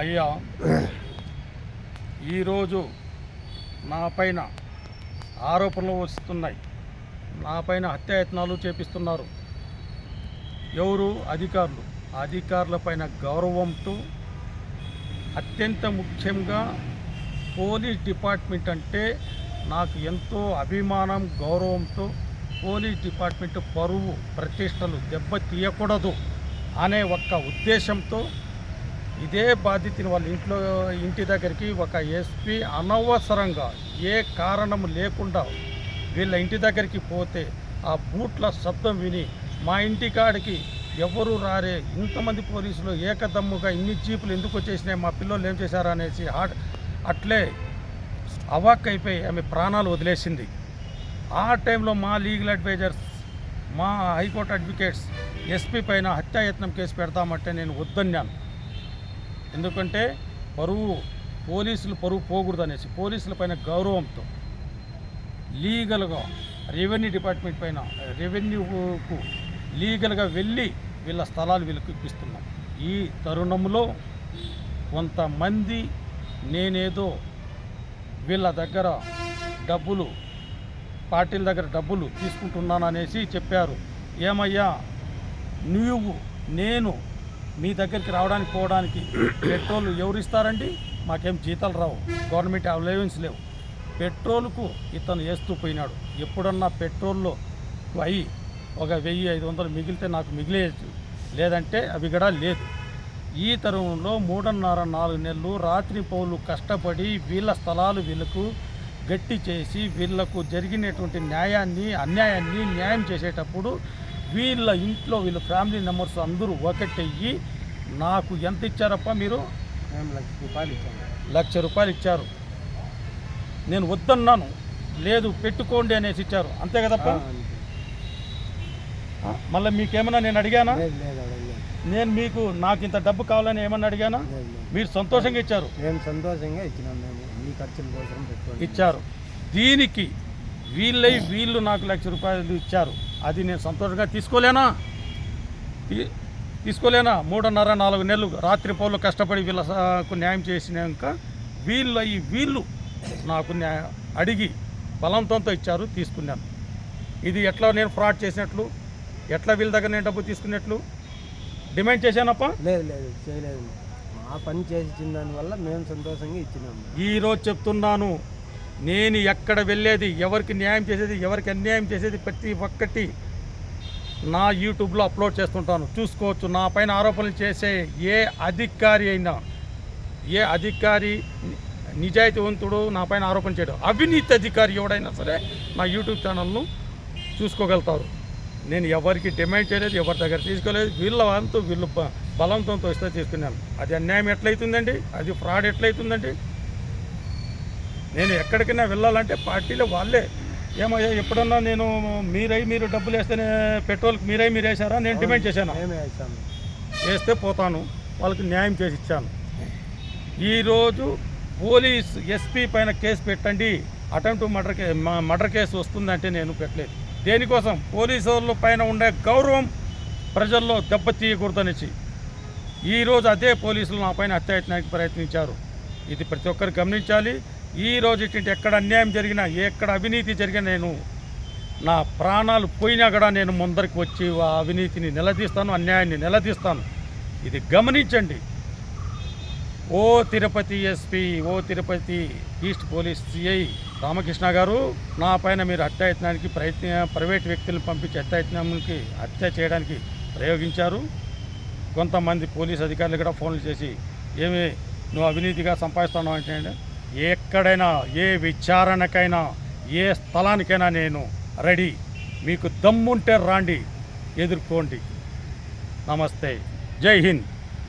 అయ్యా ఈరోజు నా పైన ఆరోపణలు వస్తున్నాయి. నా పైన హత్యాయత్నాలు చేపిస్తున్నారు. ఎవరు? అధికారులు. అధికారుల పైన గౌరవంతో అత్యంత ముఖ్యంగా పోలీస్ డిపార్ట్మెంట్ అంటే నాకు ఎంతో అభిమానం గౌరవంతో పోలీస్ డిపార్ట్మెంట్ పరువు ప్రతిష్టలు దెబ్బ తీయకూడదు అనే ఒక్క ఉద్దేశంతో ఇదే బాధితుని వాళ్ళ ఇంట్లో ఇంటి దగ్గరికి ఒక ఎస్పీ అనవసరంగా ఏ కారణం లేకుండా వీళ్ళ ఇంటి దగ్గరికి పోతే ఆ బూట్ల శబ్దం విని మా ఇంటి కాడికి ఎవరు రారే? ఇంతమంది పోలీసులు ఏకదమ్ముగా ఇన్ని జీపులు ఎందుకు వచ్చేసినాయి? మా పిల్లలు ఏం చేశారు అనేసి అట్లే అవాక్ అయిపోయి ఆమె ప్రాణాలు వదిలేసింది. ఆ టైంలో మా లీగల్ అడ్వైజర్స్ మా హైకోర్టు అడ్వకేట్స్ ఎస్పీ పైన హత్యాయత్నం కేసు పెడతామంటే నేను వద్దన్నాను. ఎందుకంటే పరువు పోలీసులు పరువు పోకూడదు అనేసి పోలీసుల పైన గౌరవంతో లీగల్గా రెవెన్యూ డిపార్ట్మెంట్ పైన రెవెన్యూకు లీగల్గా వెళ్ళి వీళ్ళ స్థలాలు వీళ్ళకి ఇప్పిస్తున్నాం. ఈ తరుణంలో కొంతమంది నేనేదో వీళ్ళ దగ్గర డబ్బులు పార్టీల దగ్గర డబ్బులు తీసుకుంటున్నాను అనేసి చెప్పారు. ఏమయ్యా నువ్వు నేను మీ దగ్గరికి రావడానికి పోవడానికి పెట్రోల్ ఎవరు ఇస్తారండి మాకేం జీతాలు రావు. గవర్నమెంట్ అలవెన్స్ లేవు. పెట్రోల్కు ఇతను వేస్తూ పోయినాడు. ఎప్పుడన్నా పెట్రోల్లో అయ్యి ఒక వెయ్యి ఐదు వందలు మిగిలితే నాకు మిగిలేదు లేదంటే అవి కూడా లేదు. ఈ తరుణంలో మూడున్నర నాలుగు నెలలు రాత్రి పౌలు కష్టపడి వీళ్ళ స్థలాలు వీళ్ళకు గట్టి చేసి వీళ్ళకు జరిగినటువంటి న్యాయాన్ని అన్యాయాన్ని న్యాయం చేసేటప్పుడు వీళ్ళ ఇంట్లో వీళ్ళ ఫ్యామిలీ మెంబర్స్ అందరూ ఒకటయ్యి. నాకు ఎంత ఇచ్చారప్ప మీరు? లక్ష రూపాయలు ఇచ్చాము లక్ష రూపాయలు ఇచ్చారు. నేను వద్దన్నాను. లేదు పెట్టుకోండి అనేసి ఇచ్చారు. అంతే కదప్ప. మళ్ళీ మీకేమన్నా నేను అడిగానా? నేను మీకు నాకు ఇంత డబ్బు కావాలని ఏమన్నా అడిగానా? మీరు సంతోషంగా ఇచ్చారు. మేము సంతోషంగా ఇచ్చినాం మేము. మీ ఖర్చుల కోసం ఇచ్చారు. దీనికి వీళ్ళై వీళ్ళు నాకు లక్ష రూపాయలు ఇచ్చారు. అది నేను సంతోషంగా తీసుకోలేనా? తీసుకోలేనా? మూడున్నర నాలుగు నెలలు రాత్రి పౌలు కష్టపడి వీళ్ళకు న్యాయం చేసినాక వీళ్ళు ఈ వీళ్ళు నాకు న్యాయ అడిగి బలవంతంతో ఇచ్చారు తీసుకున్నాను. ఇది ఎట్లా నేను ఫ్రాడ్ చేసినట్లు ఎట్లా వీళ్ళ దగ్గర నేను డబ్బు తీసుకున్నట్లు? డిమాండ్ చేశానప్ప? లేదు లేదు చేయలేదు. మా పని చేసి ఇచ్చిన దానివల్ల మేము సంతోషంగా ఇచ్చినాము ఈరోజు చెప్తున్నాను నేను ఎక్కడ వెళ్ళేది ఎవరికి న్యాయం చేసేది ఎవరికి అన్యాయం చేసేది ప్రతి ఒక్కటి నా యూట్యూబ్లో అప్లోడ్ చేస్తుంటాను. చూసుకోవచ్చు నా పైన ఆరోపణలు చేసే ఏ అధికారి అయినా ఏ అధికారి నిజాయితీవంతుడు నా పైన ఆరోపణ చేయడం. అవినీతి అధికారి ఎవడైనా సరే నా యూట్యూబ్ ఛానల్ను చూసుకోగలుగుతారు. నేను ఎవరికి డిమాండ్ చేయలేదు ఎవరి దగ్గర తీసుకోలేదు వీళ్ళ వంతు వీళ్ళు బ- బలవంతంతో ఇస్తే తీసుకున్నాను అది అన్యాయం ఎట్లయితుందండి? అది ఫ్రాడ్ ఎట్లయితుందండి? నేను ఎక్కడికైనా వెళ్ళాలంటే పార్టీలో వాళ్ళే. ఏమయ్యా ఎప్పుడన్నా నేను మీరై మీరు డబ్బులు వేస్తేనే పెట్రోల్కి మీరై మీరు వేసారా నేను డిమాండ్ చేశాను? వేస్తే పోతాను. వాళ్ళకి న్యాయం చేసి ఇచ్చాను. ఈరోజు పోలీస్ ఎస్పీ పైన కేసు పెట్టండి. అటెంప్ట్ మర్డర్ కే మర్డర్ కేసు వస్తుందంటే నేను పెట్టలేదు. దేనికోసం? పోలీసు వాళ్ళ పైన ఉండే గౌరవం ప్రజల్లో దెబ్బతీయకూడదనేసి ఈరోజు అదే పోలీసులు నా పైన హత్యాయత్నానికి ప్రయత్నించారు. ఇది ప్రతి ఒక్కరు గమనించాలి. ఈ రోజు ఇటువంటి ఎక్కడ అన్యాయం జరిగినా ఎక్కడ అవినీతి జరిగినా నేను నా ప్రాణాలు పోయినా కూడా నేను ముందరికి వచ్చి ఆ అవినీతిని నిలదీస్తాను అన్యాయాన్ని నిలదీస్తాను. ఇది గమనించండి. ఓ తిరుపతి ఎస్పీ ఓ Tirupati east police CI Ramakrishna గారు నా పైన మీరు హత్యాయత్నానికి ప్రయత్న ప్రైవేట్ వ్యక్తులను పంపించి హత్యాయత్నానికి హత్య చేయడానికి ప్రయోగించారు. కొంతమంది పోలీస్ అధికారులు కూడా ఫోన్లు చేసి ఏమి నువ్వు అవినీతిగా సంపాదిస్తున్నావు అంటే ఎక్కడైనా ఏ విచారణకైనా ఏ స్థలానికైనా నేను రెడీ. మీకు దమ్ముంటే రాండి ఎదుర్కోండి. నమస్తే. జై హింద్.